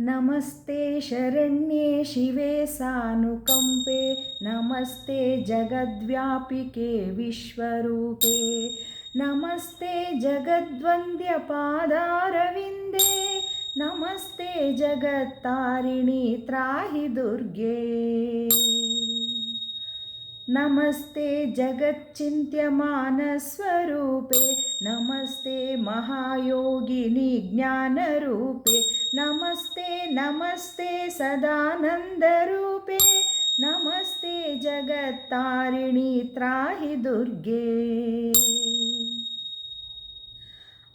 नमस्ते शरण्ये शिवे सानुकम्पे नमस्ते जगद्व्यापिके विश्वरूपे नमस्ते जगद्वन्द्यपादारविन्दे नमस्ते जगत्तारिणि त्राहि दुर्गे नमस्ते जगच्चिन्त्यमानस्वरूपे नमस्ते महायोगिनि ज्ञानरूपे नमस्ते नमस्ते सदानन्दरूपे। नमस्ते जगत्तारिणि त्राहि दुर्गे।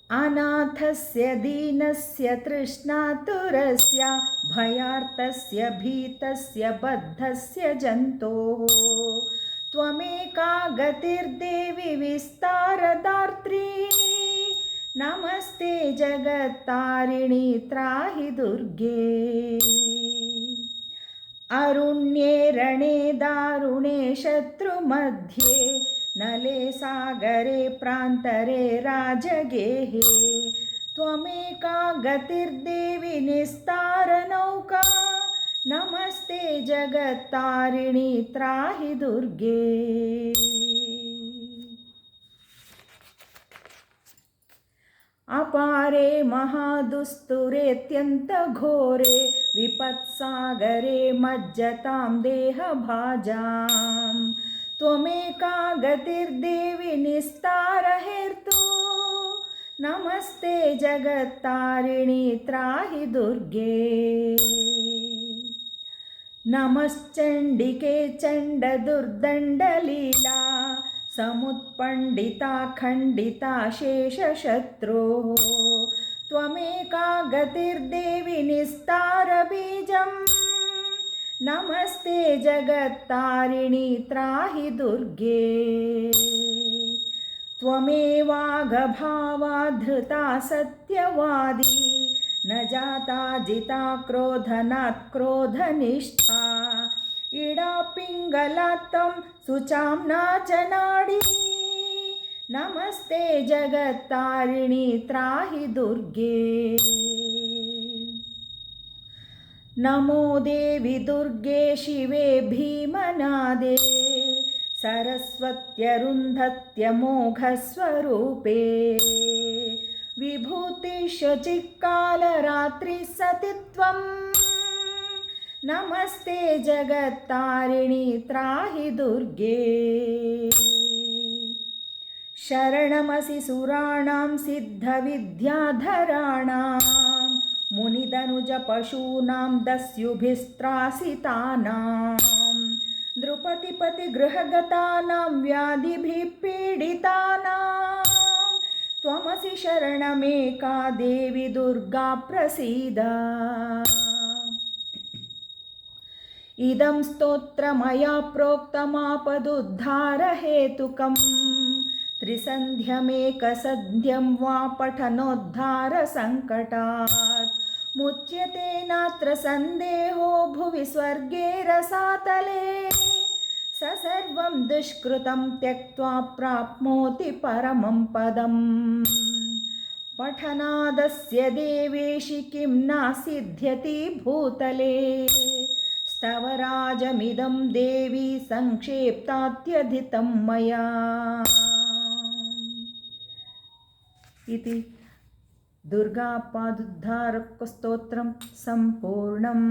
अनाथस्य दीनस्य तृष्णातुरस्य भयार्तस्य भीतस्य बद्धस्य जन्तोः। त्वमेका गतिर्देवि विस्तारदात्री नमस्ते जगत्तारिणि त्राहि दुर्गे। अरुण्ये रणे दारुणे शत्रुमध्ये नले सागरे प्रान्तरे राजगेहे। त्वमेका गतिर्देवि निस्तारनौका नमस्ते जगत्तारिणि त्राहि दुर्गे अपारे महादुस्तुरेत्यन्तघोरे विपत्सागरे मज्जतां देहभाजाम्। त्वमेका गतिर्देवि निस्तारहेर्तु। नमस्ते जगत्तारिणि त्राहि दुर्गे। नमश्चण्डिके चण्डदुर्दण्डलीला समुत्पण्डिता खण्डिता शेषशत्रोः। त्वमेका गतिर्देवि निस्तारबीजम् नमस्ते जगत्तारिणि त्राहि दुर्गे। त्वमेवाघभावा धृता सत्यवादी। न जाता जिता क्रोधनात् क्रोधनिष्ठा इडा पिङ्गलात्तं सुचाम्ना च नाडी नमस्ते जगत्तारिणि त्राहि दुर्गे। नमो देवि दुर्गे शिवे भीमनादे। सरस्वत्यरुन्धत्यमोघस्वरूपे विभूतिशचिक्कालरात्रिः सति त्वं नमस्ते जगत्तारिणि त्राहि दुर्गे। शरणमसि सुराणां सिद्धविद्याधराणां मुनिदनुजपशूनां दस्युभिस्त्रासितानां नृपतिपतिगृहगतानां व्याधिभिः पीडितानां त्वमसि शरणमेका देवि दुर्गा प्रसीद इदं स्तोत्रमया प्रोक्तमापदुद्धारहेतुकम्। त्रिसन्ध्यमेकसन्ध्यं वा पठनोद्धारसङ्कटात्। मुच्यते नात्र सन्देहो भुवि स्वर्गे रसातले। स सर्वं दुष्कृतं त्यक्त्वा प्राप्नोति परमं पदम्। पठनादस्य देवेशि किं नासिध्यति भूतले स्तवराजमिदं देवी सङ्क्षेप्तात्यधितं मया इति दुर्गापादुद्धारकस्तोत्रं सम्पूर्णम्